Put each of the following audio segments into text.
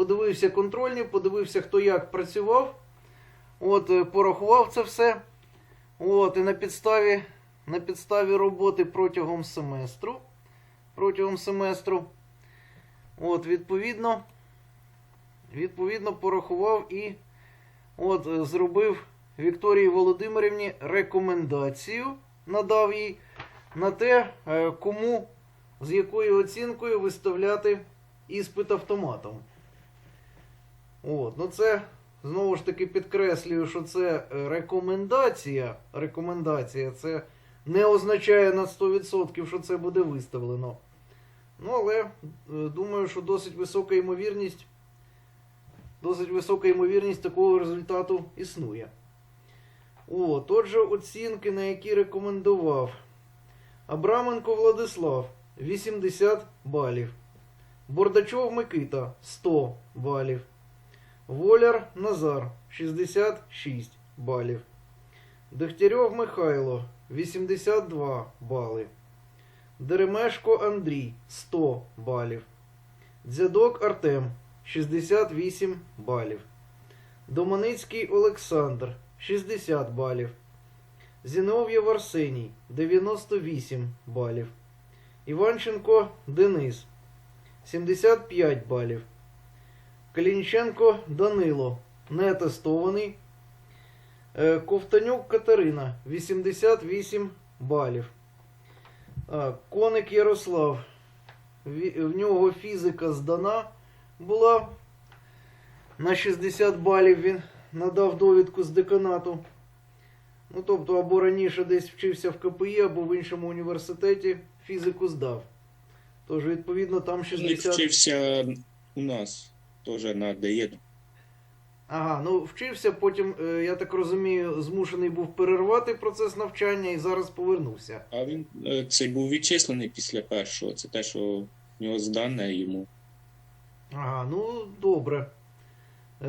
подивився контрольні, подивився, хто як працював. От, е, порахував це все. От, і на підставі, на підставі роботи протягом семестру. Протягом семестру. От, відповідно, відповідно, порахував і от, е, зробив Вікторії Володимирівні рекомендацію, надав їй на те, е, кому з якою оцінкою виставляти іспит автоматом. От, ну це знову ж таки підкреслюю, що це е, рекомендація. Рекомендація це не означає на 100%, що це буде виставлено. Ну, але е, думаю, що досить висока ймовірність. Досить висока ймовірність такого результату існує. От, отже, оцінки, на які рекомендував. Абраменко Владислав 80 балів. Бордачов Микита 100 балів. Воляр Назар 66 балів. Дегтярьов Михайло 82 бали. Деремешко Андрій 100 балів. Дзядок Артем 68 балів. Доманицький Олександр 60 балів. Зінов'єв Арсеній 98 балів. Іванченко Денис 75 балів. Калінченко Данило не тестований. Е, Ковтанюк Катерина 88 балів. Коник Ярослав. В нього фізика здана була. На 60 балів він надав довідку з деканату. Ну, тобто, або раніше десь вчився в КПІ, або в іншому університеті фізику здав. Тож, відповідно, там Він 60. вчився у нас теж на ДЕД. Ага, ну вчився, потім, е, я так розумію, змушений був перервати процес навчання і зараз повернувся. А він е, цей був відчислений після першого. Це те, що в нього здане йому. Ага, ну добре.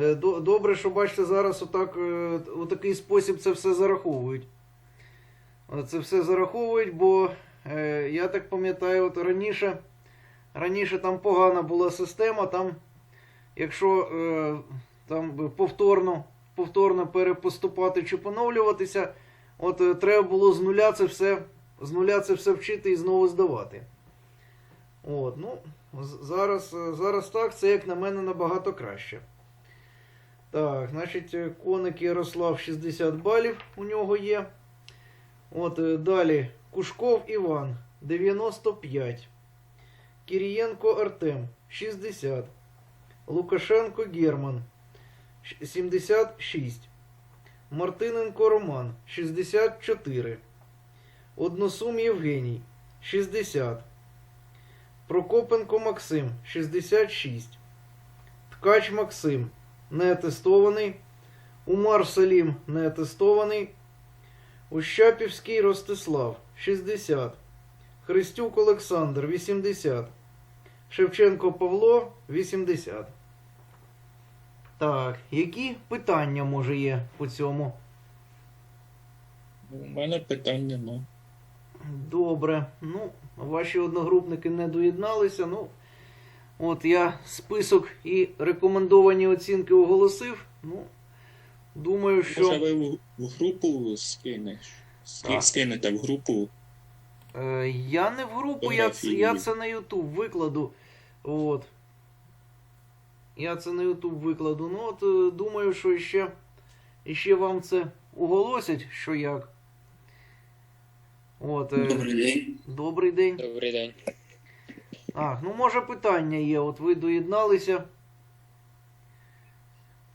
Е, Добре, що бачите, зараз отак, у такий спосіб це все зараховують. Це все зараховують, бо я так пам'ятаю, от раніше, раніше там погана була система, там, якщо е, там повторно, повторно перепоступати чи поновлюватися, от е, треба було з нуля це все, з нуля це все вчити і знову здавати. От, ну, зараз, е, зараз так, це як на мене набагато краще. Так, значить, е, коник Ярослав 60 балів у нього є. От е, далі Кушков Іван 95. Кірієнко Артем 60. Лукашенко Герман 76. Мартиненко Роман 64. Односум Євгеній 60. Прокопенко Максим 66. Ткач Максим не атестований. Умар Салім не атестований. Ущапівський Ростислав 60. Христюк Олександр 80. Шевченко Павло 80. Так, які питання може є по цьому? У мене питань нема. Добре. Ну, ваші одногрупники не доєдналися. Ну, от я список і рекомендовані оцінки оголосив. Ну, думаю, що. Може, ви в, в групу скинеш? Скинете в групу. Е, я не в групу, я, це- я це на YouTube викладу. От. Я це на YouTube викладу. Ну, от е, думаю, що ще, ще вам це оголосять, що як. От, е, Добрий день. добрий день. Добрий день. А, ну може питання є. От ви доєдналися.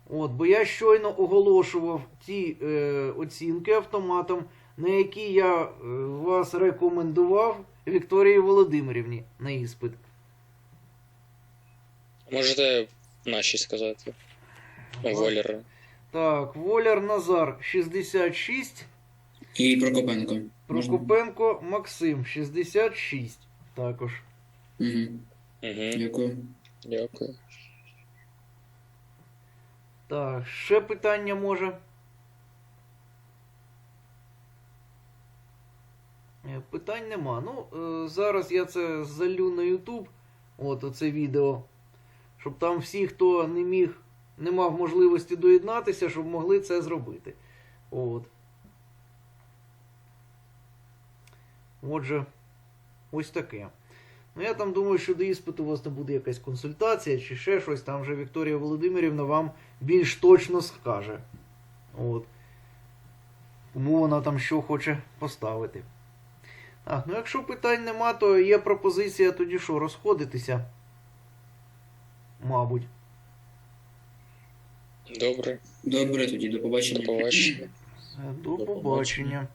От, бо я щойно оголошував ті е, оцінки автоматом, на які я е, вас рекомендував Вікторії Володимирівні на іспит. Можете наші сказати? Волер. Так, Воляр Назар 66, І Прокопенко. Можна? Прокопенко Максим 66 також. Угу. Угу. Дякую. Дякую. Так, ще питання може. Питань нема. Ну, е, зараз я це залю на YouTube. От оце відео. Щоб там всі, хто не міг, не мав можливості доєднатися, щоб могли це зробити. От. Отже, ось таке. Ну, я там думаю, що до іспиту у вас не буде якась консультація чи ще щось. Там вже Вікторія Володимирівна вам більш точно скаже. От. Кому вона там що хоче поставити. Так, ну якщо питань нема, то є пропозиція тоді що, розходитися. Мабуть. Добре, Добре, тоді до побачення. до побачення. До До побачення.